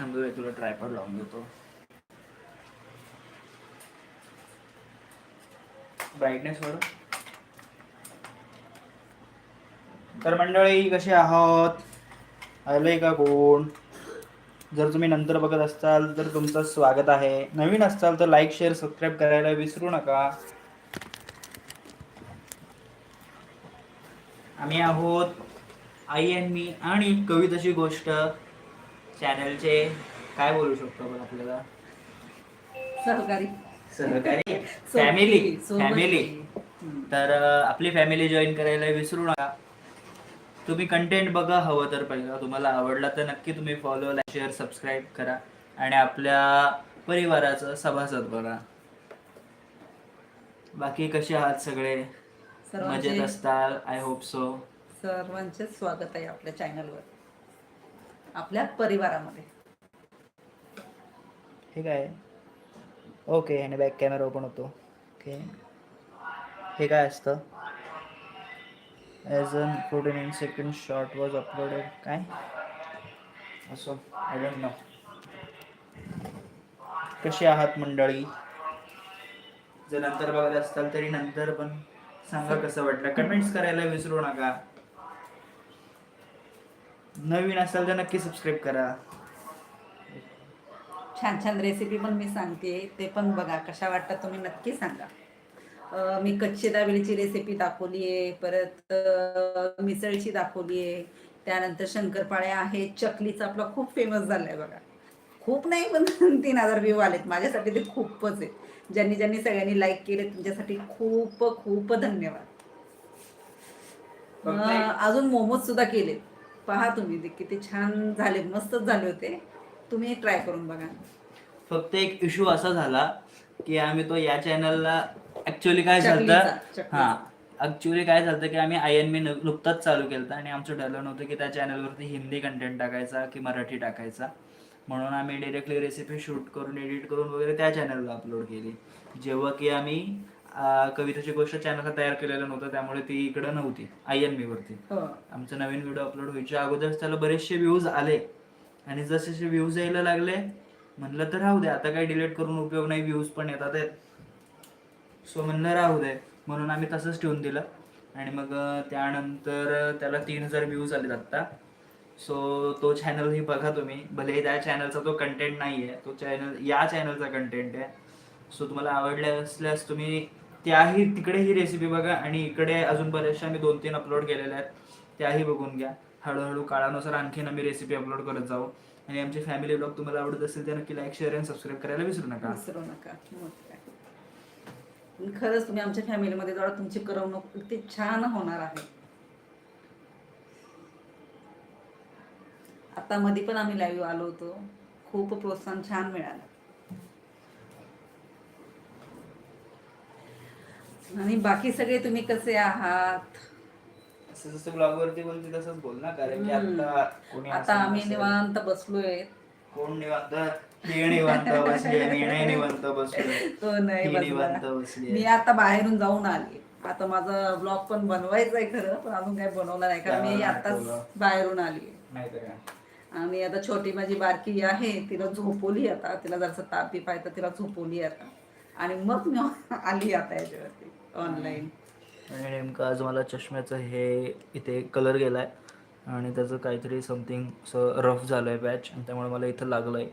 थांबूया तुला ट्रायपॉड लावून देतो. ब्राईटनेस वाढव. तर मंडळी कसे आहात? आले का कोण? जर तुम्ही नंतर बघत असाल तर तुमचं स्वागत आहे. नवीन असाल तर लाईक शेअर सबस्क्राईब करायला विसरू नका. आम्ही आहोत आई आणि मी आणि कविताची गोष्ट. चॅनलचे काय बोलू शकतो आपण आपल्याला? सहकारी. सहकारी? फॅमिली. फॅमिली. तर आपली फॅमिली जॉईन करायला विसरू नका. तुम्ही कंटेंट बघा हवं तर पहिलं. तुम्हाला आवडला तर नक्की तुम्ही फॉलो लाईक शेअर सबस्क्राईब करा. आणि आपल्या परिवाराचं सभासद बना. बाकी कसे आहात सगळे? मजेत असताल? आय होप सो सर्वांचे स्वागत आहे आपल्या चॅनलवर आपल्या परिवारामध्ये. ठीक आहे. ओके आणि बॅक कॅमेरा ओपन होतो. ओके. हे काय असतं? As an fourteen in second short was uploaded काय? असो. आय डोंट नो कशी आहात मंडळी? जर नंतर बघत असताल तरी नंतर पण सांगा कसं वाटलं. कमेंट्स करायला विसरू नका. नवीन असाल तर नक्की सबस्क्राईब करा. छान छान रेसिपी पण मी सांगते. ते पण बघा कशा वाटतात तुम्ही नक्की सांगा. मी कच्ची दाबेलीची रेसिपी दाखवली आहे परत मिसळची दाखवली आहे. त्यानंतर शंकरपाळ्या आहे चकलीचा आपला खूप फेमस झालाय बघा. खूप नाही पण तीन हजार व्ह्यू आलेत. माझ्यासाठी ते खूपच आहे ज्यांनी ज्यांनी सगळ्यांनी लाईक केले तुमच्यासाठी खूप खूप धन्यवाद. अजून मोमोज सुद्धा केले पहा तुम्ही ते किती छान झाले मस्तच झाले होते. तुम्ही ट्राय करून बघा. फक्त एक इश्यू असा झाला की आम्ही तो या चॅनलला ऍक्च्युली काय झालं चकलीचा. हा ऍक्च्युली काय झालं की आम्ही आय एन मी नुकताच चालू केलं आणि आमचं ठरलं नव्हतं की त्या चॅनलवरती हिंदी कंटेंट टाकायचा की मराठी टाकायचा. म्हणून आम्ही डिरेक्टली रेसिपी शूट करून एडिट करून वगैरे त्या चॅनलला अपलोड केली. जेव्हा की आम्ही कविताची गोष्ट चॅनलला तयार केलेलं नव्हतं त्यामुळे ती इकडं नव्हती आय एन वरती. हो. आमचं नवीन व्हिडिओ अपलोड व्हायच्या अगोदर त्याला बरेचसे व्ह्यूज आले. आणि जसे जसे व्ह्यूज यायला लागले म्हणलं तर राहू दे आता काही डिलीट करून उपयोग नाही व्ह्यूज पण येतात सो म्हणलं राहू दे म्हणून आम्ही तसंच ठेवून दिलं. आणि मग त्यानंतर त्याला तीन हजार व्ह्यूज आलेत आत्ता. सो तो चॅनलही बघा तुम्ही भले त्या चॅनलचा तो कंटेंट नाही आहे तो चॅनल या चॅनलचा कंटेंट आहे. सो तुम्हाला आवडले असल्यास तुम्ही त्याही तिकडे ही रेसिपी बघा आणि इकडे अजून बऱ्याचशा आम्ही दोन तीन अपलोड केलेल्या आहेत. त्याही बघून घ्या. हळूहळू काळानुसार आणखीन आम्ही रेसिपी अपलोड करत जाऊ. आणि आमची फॅमिली ब्लॉग तुम्हाला आवडत असेल तर नक्की लाईक शेअर आणि सबस्क्राईब करायला विसरू नका. विसरू नका. मग काय. खरंच तुम्ही आमच्या फॅमिलीमध्ये जरा तुमची करमणूक किती छान होणार आहे. आता मध्ये पण आम्ही लाईव्ह आलो होतो. खूप प्रोत्साहन छान मिळालं. आणि बाकी सगळे तुम्ही कसे आहात? असं जसं ब्लॉग वरती बोलते तसंच बोल ना कारण की. आता कोणी आता असं आम्ही नसेल. निवांत बसलोय. कोण निवांत? हे निवांत बसले मी नाही निवांत बसलोय. तो नाही ही निवांत बसला बसली मी आता बाहेरून जाऊन आली. आता माझा ब्लॉग पण बनवायचा आहे खरं पण अजून काही बनवला नाही कारण मी आताच. बाहेरून आली. काय. आणि आता छोटी माझी बारकी आहे तिला झोपवली आता. तिला जरसं ताप बीप आहे तर तिला झोपवली आता. आणि मग मी आली आता याच्यावरती. ऑनलाईन आणि नेमकं आज मला चष्म्याचं हे इथे कलर गेलाय. आणि त्याचं काहीतरी समथिंग असं रफ झालंय पॅच आणि त्यामुळे मला इथं लागलंय.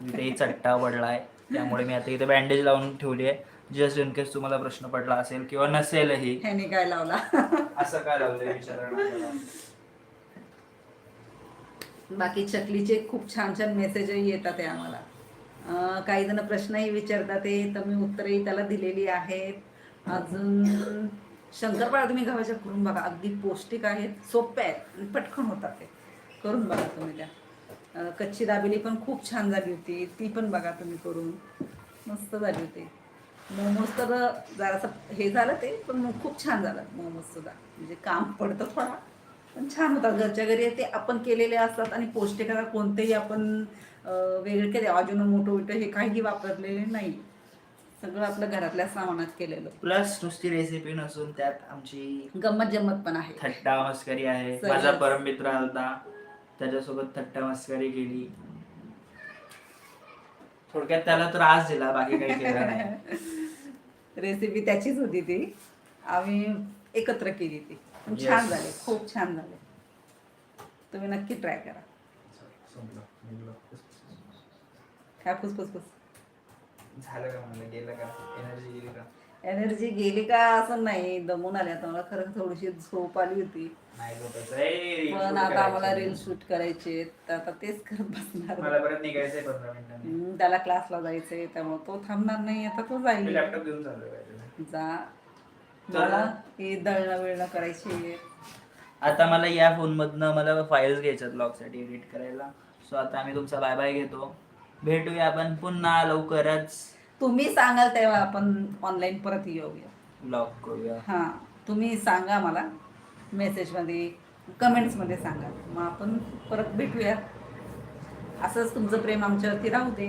इथे चट्टा पडलाय. त्यामुळे मी आता इथे बँडेज लावून ठेवली आहे. जस्ट इन केस तुम्हाला प्रश्न पडला असेल किंवा नसेलही. ह्याने काय लावला? असं काय लावलंय विचारणा बाकी चकलीचे खूप छान छान मेसेजही येतात आहे आम्हाला. काही जण प्रश्नही विचारतात ते तर मी उत्तरही त्याला दिलेली आहेत. अजून शंकरपाळ्या तुम्ही गव्हाच्या करून बघा. अगदी पौष्टिक आहेत. सोप्या आहेत. आणि पटकन होतात ते. करून बघा तुम्ही त्या. कच्ची दाबेली पण खूप छान झाली होती. ती पण बघा तुम्ही करून. मस्त झाली होती. मोमोज तर जरासं हे झालं ते पण मग खूप छान झालं मोमोज सुद्धा. म्हणजे काम पडतं थोडा पण छान होतात. घरच्या घरी ते आपण केलेले असतात आणि पौष्टिकाला कोणतेही आपण वेगळे केले. अजून मोठं मोठं हे काही वापरलेले नाही. सगळं आपलं घरातल्या सामानात केलेलं. प्लस नुसती रेसिपी नसून त्यात आमची गंमत जम्मत पण आहे. थट्टा मस्करी आहे. माझा परममित्र आलता. त्याच्यासोबत थट्टा मस्करी केली. थोडक्यात त्याला त्रास दिला बाकी काही केलं नाही. रेसिपी त्याचीच होती ती. आम्ही एकत्र केली ती. पण Yes. छान झाले. खूप छान झाले. तुम्ही नक्की ट्राय करा. काय फुसफुस झालं का म्हणलं? गेलं का? एनर्जी गेली का? एनर्जी गेली का असं नाही. दमून आली आता मला. खरं थोडीशी झोप आली होती. नाही झोपायचं. ए, reel पण shoot आता आम्हाला करायचं. रील शूट करायचे तर आता तेच करत बसणार. मला परत निघायचंय पंधरा मिनिटांनी. हम्म, त्याला क्लासला जायचंय. त्यामुळे तो थांबणार नाही. आता तो जाईल. लॅपटॉप घेऊन चाललोय. जा. मला हे दळणं बिळणं करायची आता मला या फोन मधनं मला फाईल्स घ्यायच्यात ब्लॉगसाठी एडिट करायला. सो आता आम्ही तुमचा बाय बाय घेतो. भेटूया आपण पुन्हा लवकरच. तुम्ही सांगाल तेव्हा आपण ऑनलाईन परत येऊया. ब्लॉग करूया. हां तुम्ही सांगा मला मेसेजमध्ये कमेंट्समध्ये सांगा. मग आपण परत भेटूया. असंच तुमचं प्रेम आमच्यावरती राहू दे.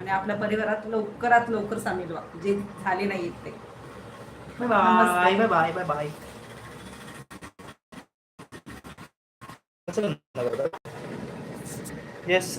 आणि आपल्या परिवारात लवकरात लवकर सामील व्हा. जे झाले नाहीत ते. बाय बाय नमस्ते. Bye bye bye yes